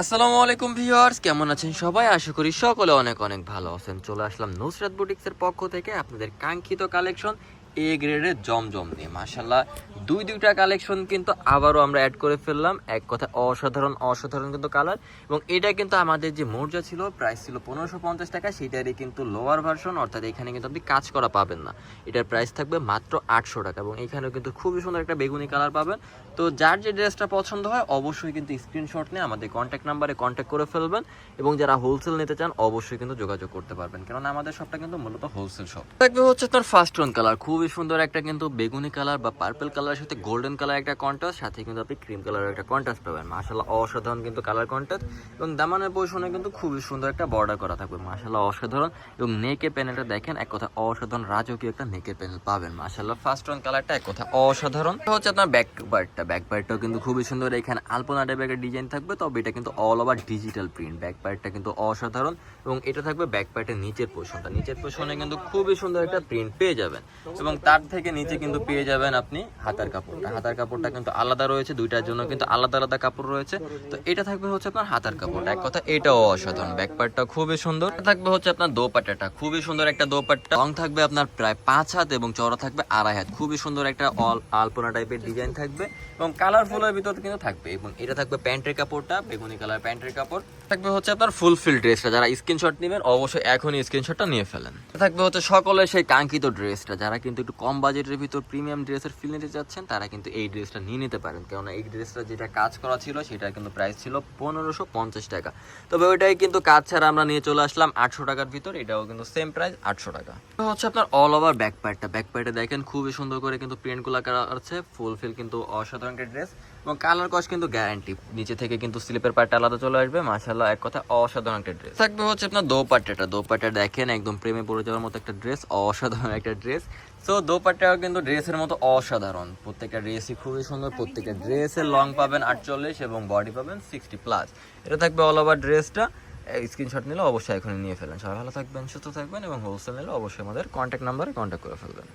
আসসালামু আলাইকুম ভিউয়ার্স, কেমন আছেন সবাই? আশা করি সকলে অনেক অনেক ভালো আছেন। চলে আসলাম নুসরাত বুটিক্সের পক্ষ থেকে আপনাদের কাঙ্ক্ষিত কালেকশন এ গ্রেডের জমজম নিয়ে। মাশাল্লাহ দুই দুইটা কালেকশন কিন্তু আবারও আমরা অ্যাড করে ফেললাম। এক কথা অসাধারণ অসাধারণ কিন্তু কালার এবং এটা কিন্তু আমাদের যে মৌজা ছিল প্রাইস ছিল পনেরোশো পঞ্চাশ টাকা, সেটারই কিন্তু লোয়ার ভার্সন অর্থাৎ এখানে কিন্তু আপনি কাজ করা পাবেন না। এটার প্রাইস থাকবে মাত্র আটশো টাকা এবং এখানেও কিন্তু খুবই সুন্দর একটা বেগুনি কালার পাবেন। তো যার যে ড্রেসটা পছন্দ হয়, অবশ্যই কিন্তু স্ক্রিনশট নিয়ে আমাদের কন্ট্যাক্ট নাম্বারে কন্ট্যাক্ট করে ফেলবেন এবং যারা হোলসেল নিতে চান, অবশ্যই কিন্তু যোগাযোগ করতে পারবেন। কেননা আমাদের শপটা কিন্তু মূলত হোলসেল শপ থাকবে হচ্ছে তার ফার্স্ট ওয়ান কালার খুবই সুন্দর একটা কিন্তু বেগুনি কালার বা পার্পল কালারের সাথে গোল্ডেন কালার একটা কন্ট্রাস্ট সাথে কিন্তু আপনি ক্রিম কালারের একটা কন্ট্রাস্ট পাবেন। মাশাল্লাহ অসাধারণ কিন্তু কালার কন্ট্রাস্ট এবং দামানের পজিশনে কিন্তু খুবই সুন্দর একটা বর্ডার করা থাকবে। মাশাল্লাহ অসাধারণ এবং নেকে প্যানেলটা দেখেন, এক কথা অসাধারণ রাজকীয় একটা নেকে প্যানেল পাবেন। মাশাল্লাহ ফার্স্ট ওয়ান কালারটা এক কথা অসাধারণ। হচ্ছে আপনার ব্যাক পার্টটা ব্যাক পার্টটাও কিন্তু খুবই সুন্দর। এখানে আলপনা টাইপের একটা ডিজাইন থাকবে, তবে এটা কিন্তু all over digital print back পার্টটা কিন্তু অসাধারণ এবং এটা থাকবে ব্যাক পার্টের নিচের পোর্শনটা নিচের পোর্শনে কিন্তু খুবই সুন্দর একটা প্রিন্ট পেয়ে যাবেন এবং তার থেকে নিচে কিন্তু পেয়ে যাবেন আপনি হাতার কাপড়টা হাতার কাপড়টা কিন্তু আলাদা রয়েছে, দুইটার জন্য কিন্তু আলাদা আলাদা কাপড় রয়েছে। তো এটা থাকবে হচ্ছে আপনার হাতার কাপড়। এক কথা, এটাও অসাধারণ। ব্যাক পার্টটা খুবই সুন্দর। থাকবে হচ্ছে আপনার দোপাট্টাটা। খুবই সুন্দর একটা দোপাট্টা। রং থাকবে আপনার প্রায় পাঁচ হাত এবং চড়া থাকবে আড়াই হাত। খুবই সুন্দর একটা অল আলপনা টাইপের ডিজাইন থাকবে এবং কালারফুলের ভিতর কিন্তু থাকবে। এবং এটা থাকবে প্যান্টের কাপড়টা, বেগুনি কালার প্যান্টের কাপড়। থাকবে হচ্ছে আপনার ফুল ফিল ড্রেসটা যারা স্ক্রিনশট নেবেন, অবশ্যই এখনই স্ক্রিনশটটা নিয়ে ফেলেন। থাকবে হচ্ছে সকলের সেই কাঙ্ক্ষিত ড্রেসটা যারা কিন্তু একটু কম বাজেটের ভিতর প্রিমিয়াম ড্রেসের ফিল নিতে চাচ্ছেন, তারা কিন্তু এই ড্রেসটা নিয়ে নিতে পারেন। কেননা এই ড্রেসটা যেটা কাজ করা ছিল সেটা কিন্তু প্রাইস ছিল পনেরোশো পঞ্চাশ টাকা। তবে ওইটাই কিন্তু কাজ ছাড়া আমরা নিয়ে চলে আসলাম আটশো টাকার ভিতর। এটাও কিন্তু সেম প্রাইস আটশো টাকা। হচ্ছে আপনার অল ওভার ব্যাক পার্টটা ব্যাক পার্টে দেখেন, খুবই সুন্দর করে কিন্তু প্রিন্টগুলো করা আছে। ফুল ফিল কিন্তু অসাধারণ একটা ড্রেস এবং কালার কস্ট কিন্তু গ্যারান্টি নিচে থেকে কিন্তু স্লিপের পার্টটা আলাদা চলে আসবে মাশাল্লাহ এক কথা অসাধারণ একটা ড্রেস থাকবে হচ্ছে আপনার দোপাট্টাটা। দোপাট্টা দেখেন, একদম প্রেমে পড়ে যাওয়ার মতো একটা ড্রেস অসাধারণ একটা ড্রেস সো দোপাট্টাও কিন্তু ড্রেসের মতো অসাধারণ। প্রত্যেকটা ড্রেসই খুবই সুন্দর, প্রত্যেকটা ড্রেসের লং পাবেন আটচল্লিশ এবং বডি পাবেন সিক্সটি প্লাস এটা থাকবে অল ওভার ড্রেসটা স্ক্রিনশট নিলে অবশ্যই এখনই নিয়ে ফেলেন সবাই ভালো থাকবেন, সুস্থ থাকবেন এবং হোলসেল নিলে অবশ্যই আমাদের কন্ট্যাক্ট নাম্বারে কন্ট্যাক্ট করে ফেলবেন।